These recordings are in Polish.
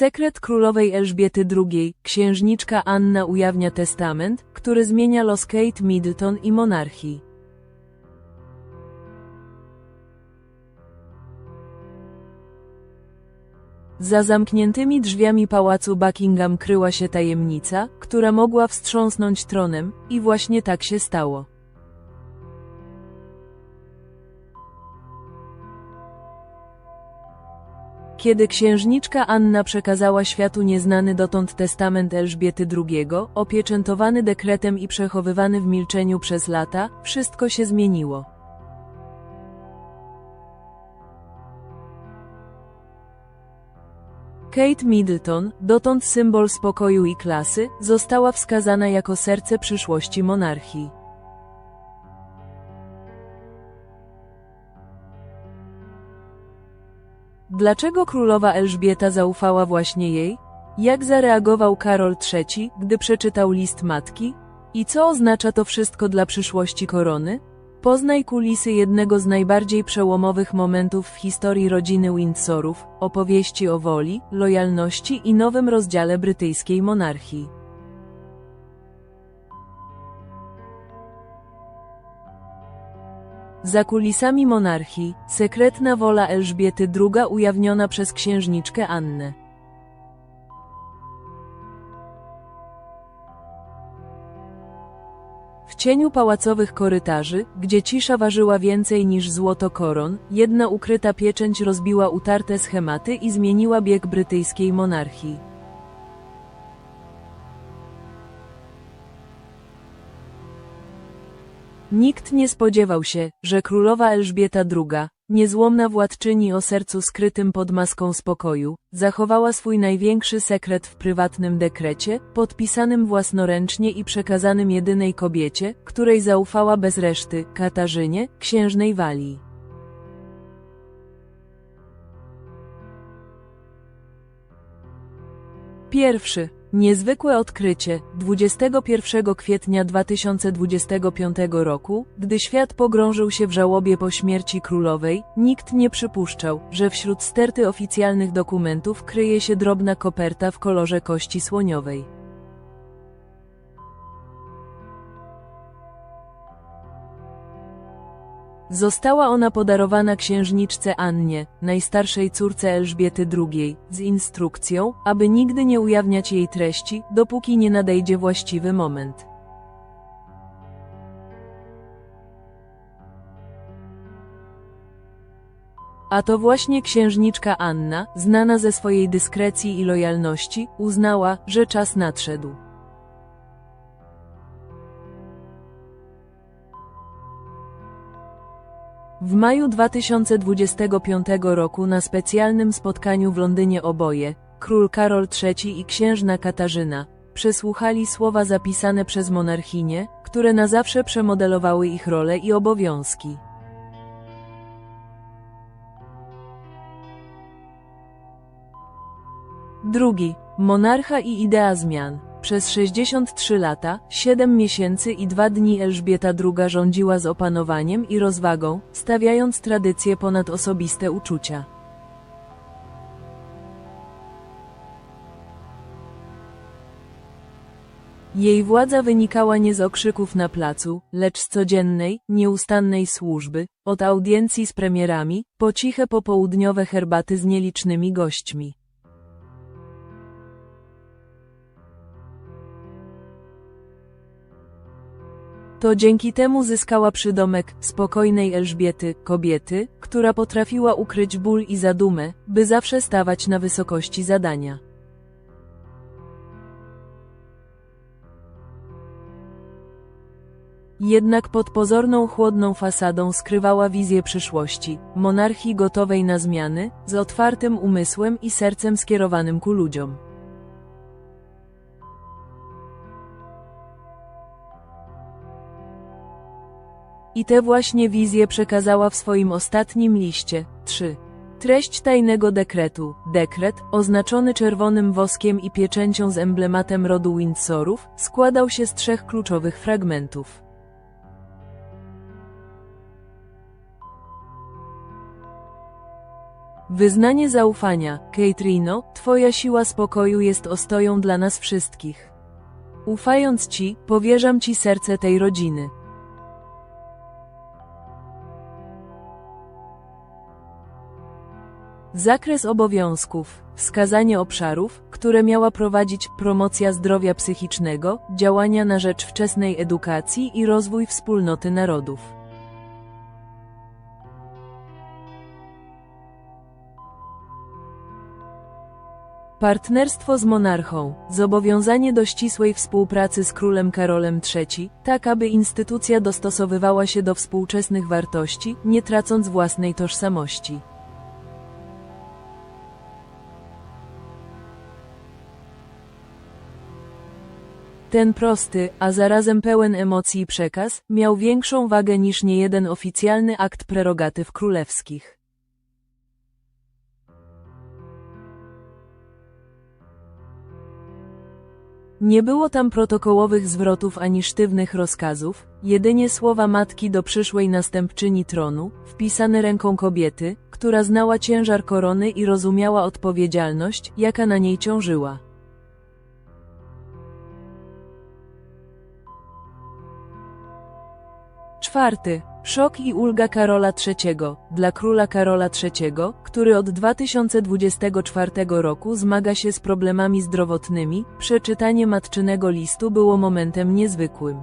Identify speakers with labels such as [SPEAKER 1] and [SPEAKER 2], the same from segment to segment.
[SPEAKER 1] Sekret królowej Elżbiety II, księżniczka Anna ujawnia testament, który zmienia los Kate Middleton i monarchii. Za zamkniętymi drzwiami pałacu Buckingham kryła się tajemnica, która mogła wstrząsnąć tronem, i właśnie tak się stało. Kiedy księżniczka Anna przekazała światu nieznany dotąd testament Elżbiety II, opieczętowany dekretem i przechowywany w milczeniu przez lata, wszystko się zmieniło. Kate Middleton, dotąd symbol spokoju i klasy, została wskazana jako serce przyszłości monarchii. Dlaczego królowa Elżbieta zaufała właśnie jej? Jak zareagował Karol III, gdy przeczytał list matki? I co oznacza to wszystko dla przyszłości korony? Poznaj kulisy jednego z najbardziej przełomowych momentów w historii rodziny Windsorów, opowieści o woli, lojalności i nowym rozdziale brytyjskiej monarchii. Za kulisami monarchii, sekretna wola Elżbiety II ujawniona przez księżniczkę Annę. W cieniu pałacowych korytarzy, gdzie cisza ważyła więcej niż złoto koron, jedna ukryta pieczęć rozbiła utarte schematy i zmieniła bieg brytyjskiej monarchii. Nikt nie spodziewał się, że królowa Elżbieta II, niezłomna władczyni o sercu skrytym pod maską spokoju, zachowała swój największy sekret w prywatnym dekrecie, podpisanym własnoręcznie i przekazanym jedynej kobiecie, której zaufała bez reszty, Katarzynie, księżnej Walii. Pierwszy. Niezwykłe odkrycie 21 kwietnia 2025 roku, gdy świat pogrążył się w żałobie po śmierci królowej, nikt nie przypuszczał, że wśród sterty oficjalnych dokumentów kryje się drobna koperta w kolorze kości słoniowej. Została ona podarowana księżniczce Annie, najstarszej córce Elżbiety II, z instrukcją, aby nigdy nie ujawniać jej treści, dopóki nie nadejdzie właściwy moment. A to właśnie księżniczka Anna, znana ze swojej dyskrecji i lojalności, uznała, że czas nadszedł. W maju 2025 roku na specjalnym spotkaniu w Londynie oboje, król Karol III i księżna Katarzyna, przesłuchali słowa zapisane przez monarchinie, które na zawsze przemodelowały ich rolę i obowiązki. Drugi. Monarcha i idea zmian. Przez 63 lata, 7 miesięcy i 2 dni Elżbieta II rządziła z opanowaniem i rozwagą, stawiając tradycje ponad osobiste uczucia. Jej władza wynikała nie z okrzyków na placu, lecz z codziennej, nieustannej służby, od audiencji z premierami, po ciche popołudniowe herbaty z nielicznymi gośćmi. To dzięki temu zyskała przydomek spokojnej Elżbiety, kobiety, która potrafiła ukryć ból i zadumę, by zawsze stawać na wysokości zadania. Jednak pod pozorną chłodną fasadą skrywała wizję przyszłości, monarchii gotowej na zmiany, z otwartym umysłem i sercem skierowanym ku ludziom. I te właśnie wizje przekazała w swoim ostatnim liście. 3. Treść tajnego dekretu. Dekret, oznaczony czerwonym woskiem i pieczęcią z emblematem rodu Windsorów, składał się z trzech kluczowych fragmentów. Wyznanie zaufania, Keitrino, Twoja siła spokoju jest ostoją dla nas wszystkich. Ufając Ci, powierzam Ci serce tej rodziny. Zakres obowiązków, wskazanie obszarów, które miała prowadzić promocja zdrowia psychicznego, działania na rzecz wczesnej edukacji i rozwój wspólnoty narodów. Partnerstwo z monarchą, zobowiązanie do ścisłej współpracy z królem Karolem III, tak aby instytucja dostosowywała się do współczesnych wartości, nie tracąc własnej tożsamości. Ten prosty, a zarazem pełen emocji przekaz, miał większą wagę niż niejeden oficjalny akt prerogatyw królewskich. Nie było tam protokołowych zwrotów ani sztywnych rozkazów, jedynie słowa matki do przyszłej następczyni tronu, wpisane ręką kobiety, która znała ciężar korony i rozumiała odpowiedzialność, jaka na niej ciążyła. Czwarty. Szok i ulga Karola III. Dla króla Karola III, który od 2024 roku zmaga się z problemami zdrowotnymi, przeczytanie matczynego listu było momentem niezwykłym.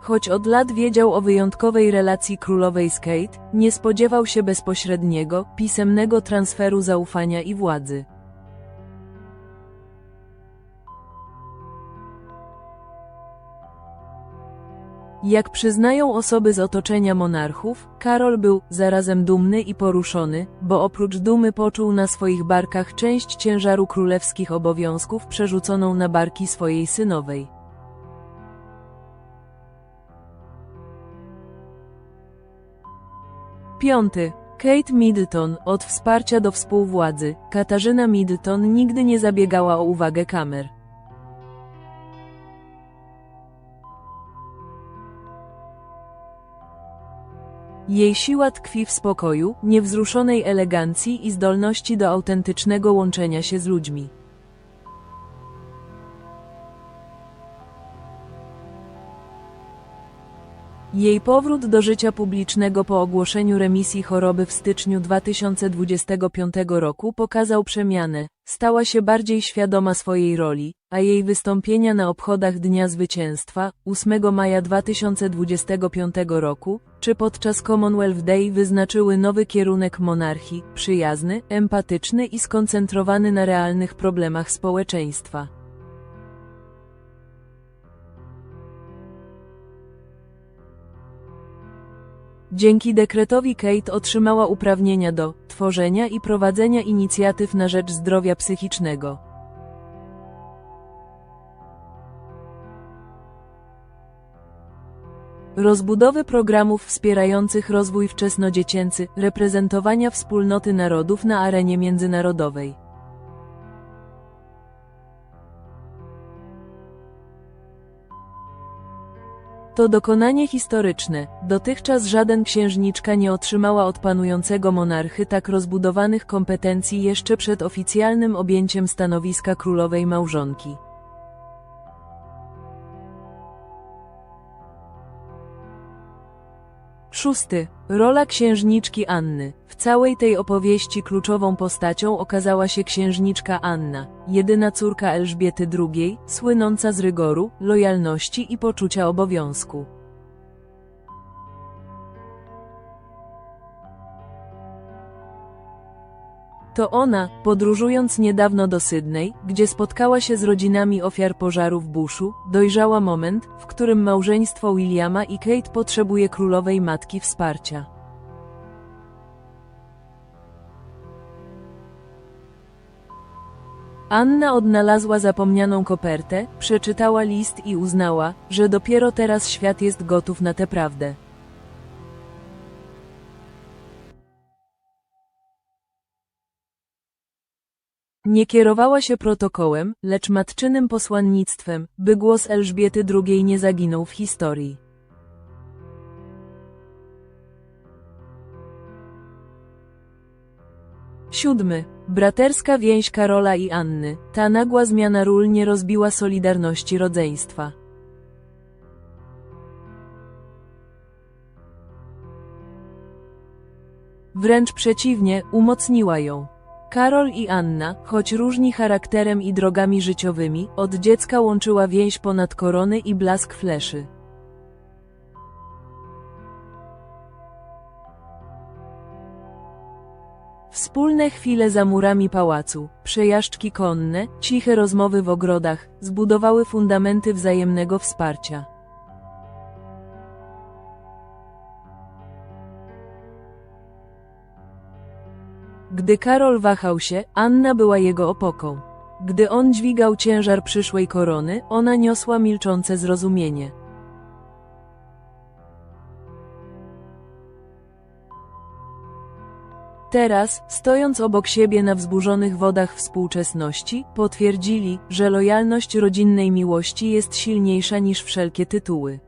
[SPEAKER 1] Choć od lat wiedział o wyjątkowej relacji królowej z Kate, nie spodziewał się bezpośredniego, pisemnego transferu zaufania i władzy. Jak przyznają osoby z otoczenia monarchów, Karol był zarazem dumny i poruszony, bo oprócz dumy poczuł na swoich barkach część ciężaru królewskich obowiązków przerzuconą na barki swojej synowej. Piąty. Kate Middleton, od wsparcia do współwładzy, Katarzyna Middleton nigdy nie zabiegała o uwagę kamer. Jej siła tkwi w spokoju, niewzruszonej elegancji i zdolności do autentycznego łączenia się z ludźmi. Jej powrót do życia publicznego po ogłoszeniu remisji choroby w styczniu 2025 roku pokazał przemianę. Stała się bardziej świadoma swojej roli, a jej wystąpienia na obchodach Dnia Zwycięstwa 8 maja 2025 roku, czy podczas Commonwealth Day wyznaczyły nowy kierunek monarchii, przyjazny, empatyczny i skoncentrowany na realnych problemach społeczeństwa. Dzięki dekretowi Kate otrzymała uprawnienia do tworzenia i prowadzenia inicjatyw na rzecz zdrowia psychicznego. Rozbudowy programów wspierających rozwój wczesnodziecięcy, reprezentowania wspólnoty narodów na arenie międzynarodowej. To dokonanie historyczne. Dotychczas żaden księżniczka nie otrzymała od panującego monarchy tak rozbudowanych kompetencji jeszcze przed oficjalnym objęciem stanowiska królowej małżonki. Szósty. Rola księżniczki Anny. W całej tej opowieści kluczową postacią okazała się księżniczka Anna, jedyna córka Elżbiety II, słynąca z rygoru, lojalności i poczucia obowiązku. To ona, podróżując niedawno do Sydney, gdzie spotkała się z rodzinami ofiar pożaru w Bushu, dojrzała moment, w którym małżeństwo Williama i Kate potrzebuje królowej matki wsparcia. Anna odnalazła zapomnianą kopertę, przeczytała list i uznała, że dopiero teraz świat jest gotów na tę prawdę. Nie kierowała się protokołem, lecz matczynym posłannictwem, by głos Elżbiety II nie zaginął w historii. Siódmy. Braterska więź Karola i Anny. Ta nagła zmiana ról nie rozbiła solidarności rodzeństwa. Wręcz przeciwnie, umocniła ją. Karol i Anna, choć różni charakterem i drogami życiowymi, od dziecka łączyła więź ponad korony i blask fleszy. Wspólne chwile za murami pałacu, przejażdżki konne, ciche rozmowy w ogrodach, zbudowały fundamenty wzajemnego wsparcia. Gdy Karol wahał się, Anna była jego opoką. Gdy on dźwigał ciężar przyszłej korony, ona niosła milczące zrozumienie. Teraz, stojąc obok siebie na wzburzonych wodach współczesności, potwierdzili, że lojalność rodzinnej miłości jest silniejsza niż wszelkie tytuły.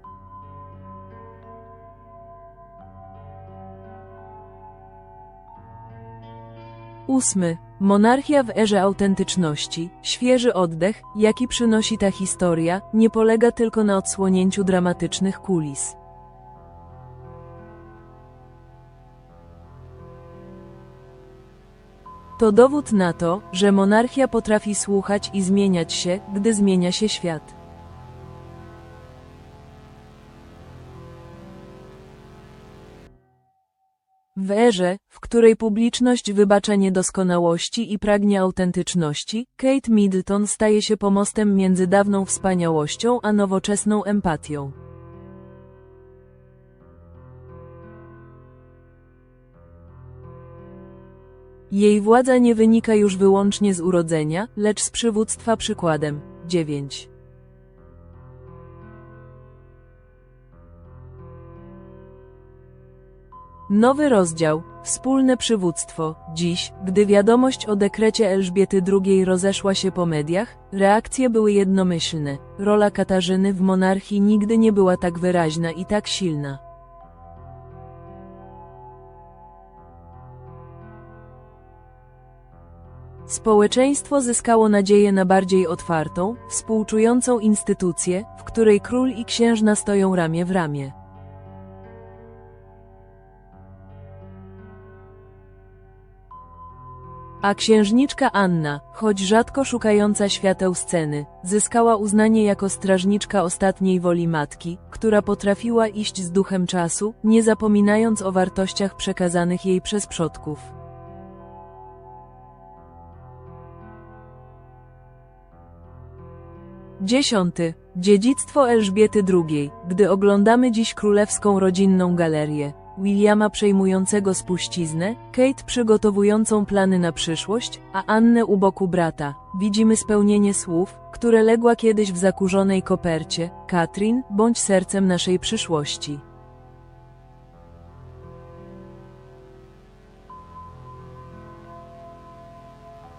[SPEAKER 1] Ósmy. Monarchia w erze autentyczności, świeży oddech, jaki przynosi ta historia, nie polega tylko na odsłonięciu dramatycznych kulis. To dowód na to, że monarchia potrafi słuchać i zmieniać się, gdy zmienia się świat. W erze, w której publiczność wybacza niedoskonałości i pragnie autentyczności, Kate Middleton staje się pomostem między dawną wspaniałością a nowoczesną empatią. Jej władza nie wynika już wyłącznie z urodzenia, lecz z przywództwa przykładem. 9. Nowy rozdział. Wspólne przywództwo. Dziś, gdy wiadomość o dekrecie Elżbiety II rozeszła się po mediach, reakcje były jednomyślne. Rola Katarzyny w monarchii nigdy nie była tak wyraźna i tak silna. Społeczeństwo zyskało nadzieję na bardziej otwartą, współczującą instytucję, w której król i księżna stoją ramię w ramię. A księżniczka Anna, choć rzadko szukająca świateł sceny, zyskała uznanie jako strażniczka ostatniej woli matki, która potrafiła iść z duchem czasu, nie zapominając o wartościach przekazanych jej przez przodków. Dziesiąty. Dziedzictwo Elżbiety II. Gdy oglądamy dziś królewską rodzinną galerię, Williama przejmującego spuściznę, Kate przygotowującą plany na przyszłość, a Annę u boku brata, widzimy spełnienie słów, które legła kiedyś w zakurzonej kopercie, Katrin, bądź sercem naszej przyszłości.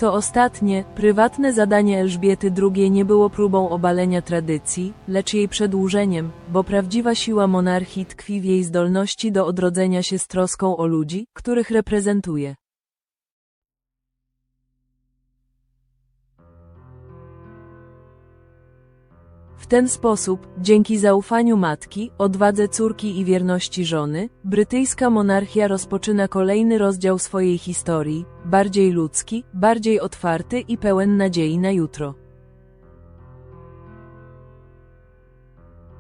[SPEAKER 1] To ostatnie, prywatne zadanie Elżbiety II nie było próbą obalenia tradycji, lecz jej przedłużeniem, bo prawdziwa siła monarchii tkwi w jej zdolności do odrodzenia się z troską o ludzi, których reprezentuje. W ten sposób, dzięki zaufaniu matki, odwadze córki i wierności żony, brytyjska monarchia rozpoczyna kolejny rozdział swojej historii, bardziej ludzki, bardziej otwarty i pełen nadziei na jutro.